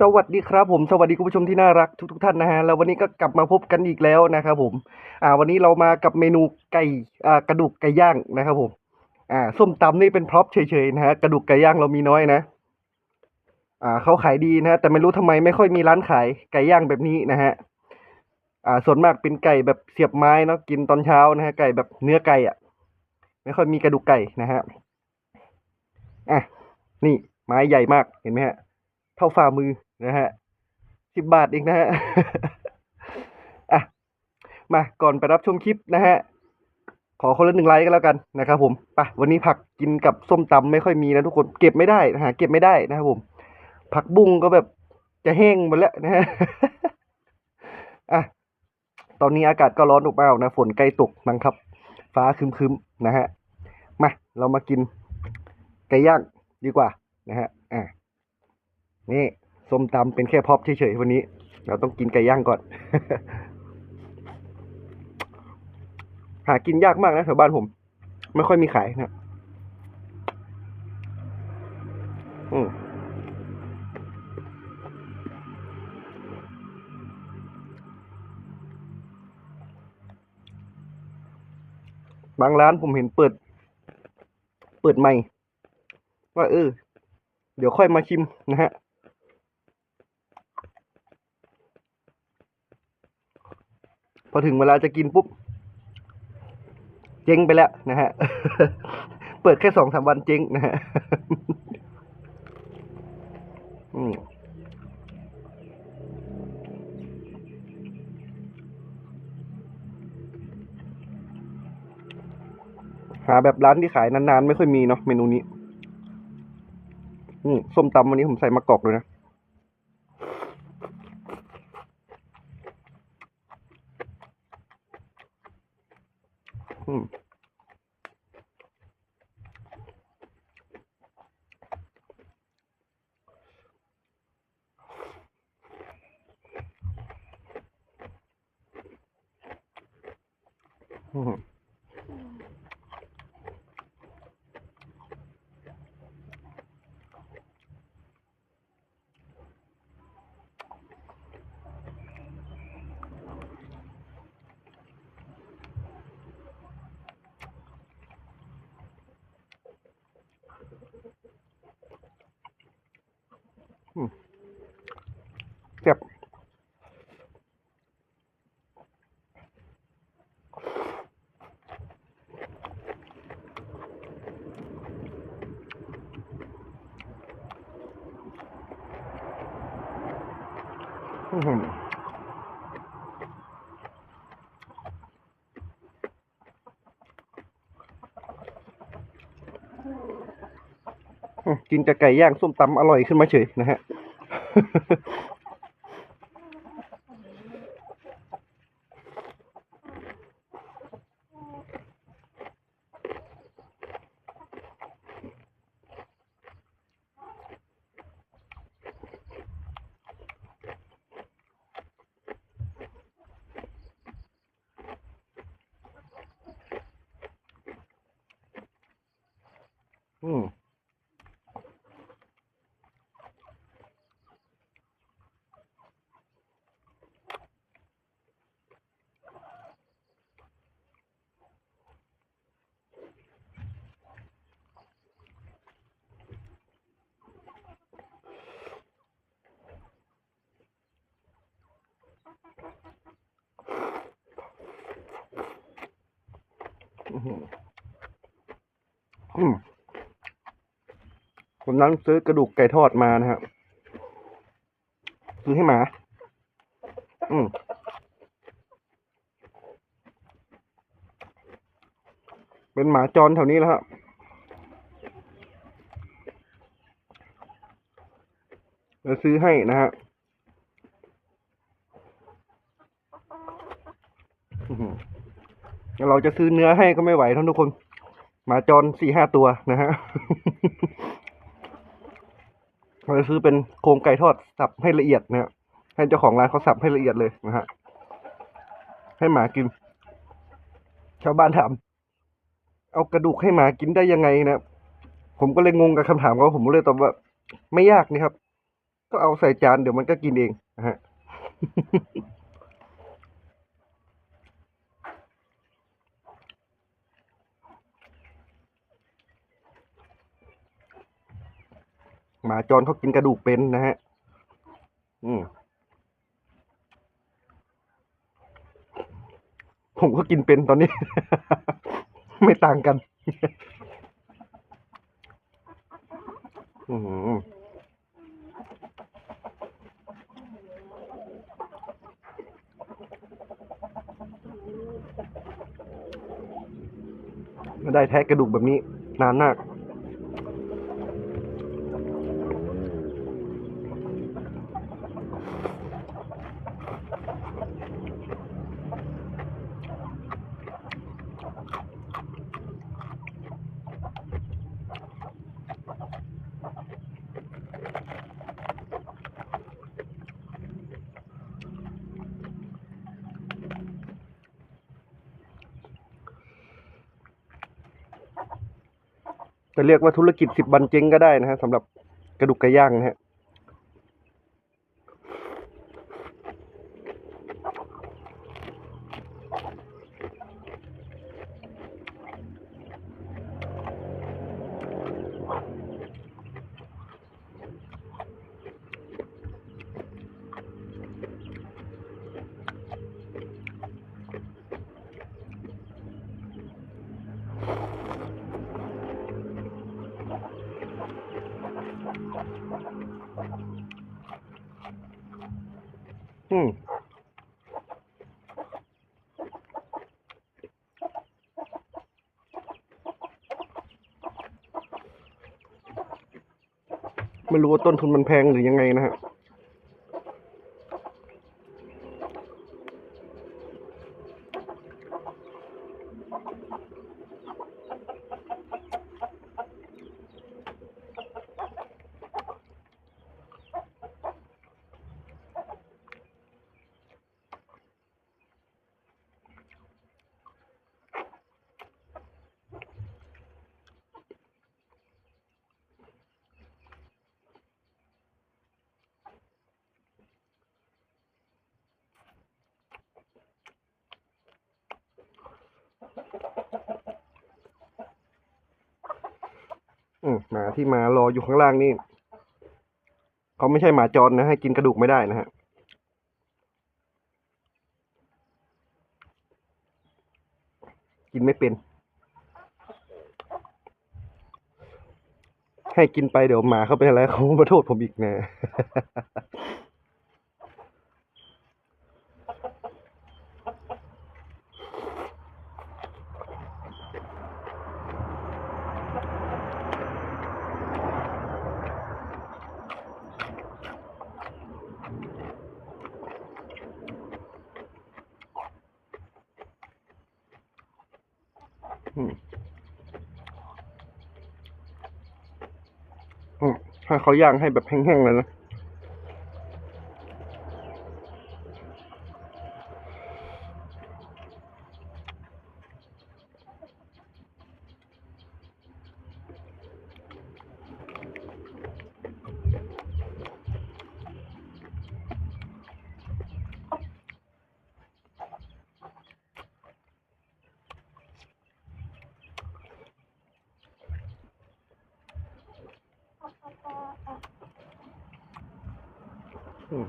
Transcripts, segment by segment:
สวัสดีครับผมสวัสดีคุณผู้ชมที่น่ารักทุกๆท่านนะฮะแล้ววันนี้ก็กลับมาพบกันอีกแล้วนะครับผมอ่าวันนี้เรามากับเมนูไก่อ่ากระดูกไก่ย่างนะครับผมอ่าส้มตำนี่เป็นพร็อพเฉยๆนะฮะกระดูกไก่ย่างเรามีน้อยนะอ่าเขาขายดีนะฮะแต่ไม่รู้ทำไมไม่ค่อยมีร้านขายไก่ย่างแบบนี้นะฮะอ่าส่วนมากเป็นไก่แบบเสียบไม้เนาะกินตอนเช้านะฮะไก่แบบเนื้อไก่อะ ไม่ค่อยมีกระดูกไก่นะฮะอะนี่ไม้ใหญ่มากเห็นไหมฮะเท่าฝ่ามือ นะฮะสิบบาทเองนะฮะอะมาก่อนไปรับชมคลิปนะฮะขอคนละหนึ่งไลค์ก็แล้วกันนะครับผมไปวันนี้ผักกินกับส้มตำไม่ค่อยมีนะทุกคนเก็บไม่ได้นะฮะเก็บไม่ได้นะครับผม ผักบุ้งก็แบบจะแห้งหมดแล้วนะฮะอะตอนนี้อากาศก็ร้อนอบอ้าวนะฝนใกล้ตกมั้งครับ ฟ้าคึมๆนะฮะมาเรามากินไก่ย่างดีกว่านะฮะอะนี่ ส้มตำเป็นแค่พร็อพเฉยๆวันนี้ เราต้องกินไก่ย่างก่อน หากินยากมากนะแถวบ้านผม ไม่ค่อยมีขายนะอืมบางร้านผมเห็นเปิด เปิดใหม่ ว่าเออ เดี๋ยวค่อยมาชิมนะฮะ พ อถึงเวลาจะกินปุ๊บ เจ๊งไปแล้วนะฮะ เปิดแค่สองสามวันเจ๊งนะฮะหาแบบร้านที่ขายนานๆ ไม่ค่อยมีเนาะเมนูนี้ อืมส้มตำวันนี้ผมใส่มะกอกเลยนะ อืม อืมแซ่บอื้อหืออืม กินกับไก่ย่างส้มตำอร่อยขึ้นมาเฉยนะฮะ อืมอื้ อหืออืมนั้นซื้อกระดูกไก่ทอดมานะฮะซื้อให้หมา อืมเป็นหมาจรแถวนี้แล้วฮะเราซื้อให้นะฮะเราจะซื้อเนื้อให้ก็ไม่ไหวท่านทุกคน หมาจรสี่ห้าตัวนะฮะ เราซื้อเป็นโครงไก่ทอดสับให้ละเอียดนะฮะให้เจ้าของร้านเขาสับให้ละเอียดเลยนะฮะให้หมากิน ชาวบ้านถามเอากระดูกให้หมากินได้ยังไงนะผมก็เลยงงกับคำถามเขาผมก็เลยตอบว่า ไม่ยากนี่ครับ ก็เอาใส่จานเดี๋ยวมันก็กินเองนะฮะ หมาจรเขากินกระดูกเป็นนะฮะ อืมผมก็กินเป็นตอนนี้ ไม่ต่างกัน อืมไม่ได้แทะกระดูกแบบนี้ นานมาก จะเรียกว่าธุรกิจสิบบันเจ๊งก็ได้นะฮะสำหรับกระดูกไก่ย่างนะฮะ อืมไม่รู้ว่าต้นทุนมันแพงหรือยังไงนะฮะ หมาที่มารออยู่ข้างล่างนี่เขาไม่ใช่หมาจรนะ ให้กินกระดูกไม่ได้นะฮะกินไม่เป็น ให้กินไปเดี๋ยวหมาเขาเป็นอะไรเขามาโทษผมอีกนะ อืมอืม ถ้าเขาย่างให้แบบแห้งๆเลยนะ อืม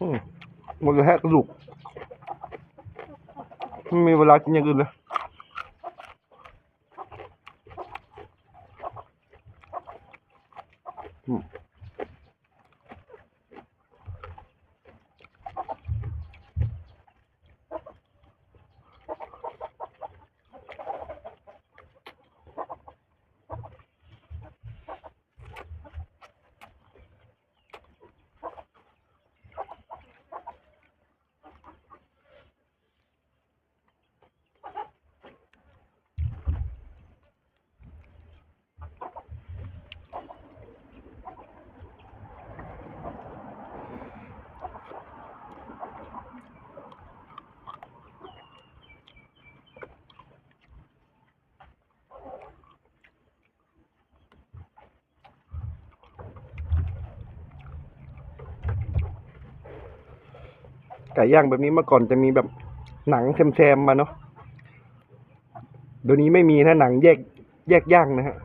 อืมหมดแล้วฮะกระดูกไม่มีเวลากินอย่างอื่นเลยอืม อ ไก่ย่างแบบนี้เมื่อก่อนจะมีแบบหนังแซมๆมาเนาะเดี๋ยวนี้ไม่มีนะหนังแยกแยกย่างนะฮะ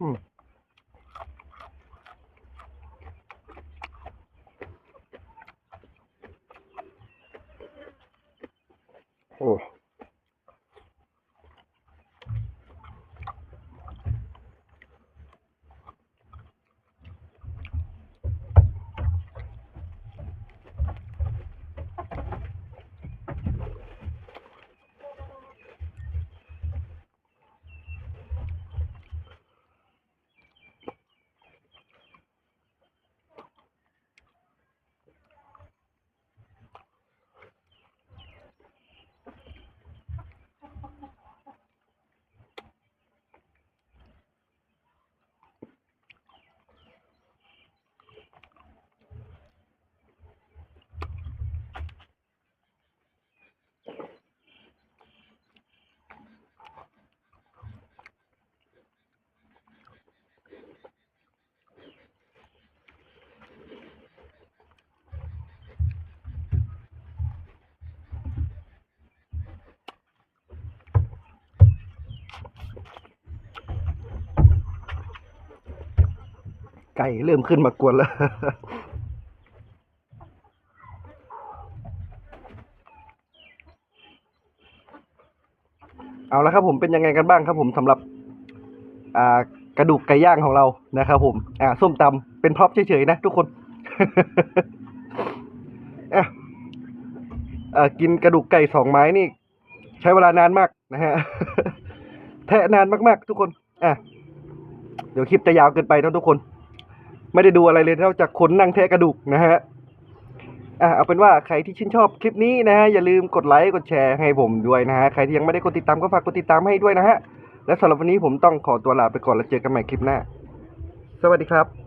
อืมโอ้ ไก่เริ่มขึ้นมากวนแล้ว เอาละครับผมเป็นยังไงกันบ้างครับผมสำหรับ อ่ากระดูกไก่ย่างของเรานะครับผม อ่าส้มตำเป็นพร็อพเฉยๆนะทุกคนอะเอ่อกินกระดูกไก่สองไม้นี่ ใช้เวลานานมากนะฮะแทะนานมากๆ ทุกคน อะ เดี๋ยวคลิปจะยาวเกินไปนะทุกคน ไม่ได้ดูอะไรเลยนอกจากขนนั่งแทะกระดูกนะฮะอะเอาเป็นว่าใครที่ชื่นชอบคลิปนี้นะฮะอย่าลืมกดไลค์กดแชร์ให้ผมด้วยนะฮะใครที่ยังไม่ได้กดติดตามก็ฝากกดติดตามให้ด้วยนะฮะและสำหรับวันนี้ผมต้องขอตัวลาไปก่อนแล้วเจอกันใหม่คลิปหน้า สวัสดีครับ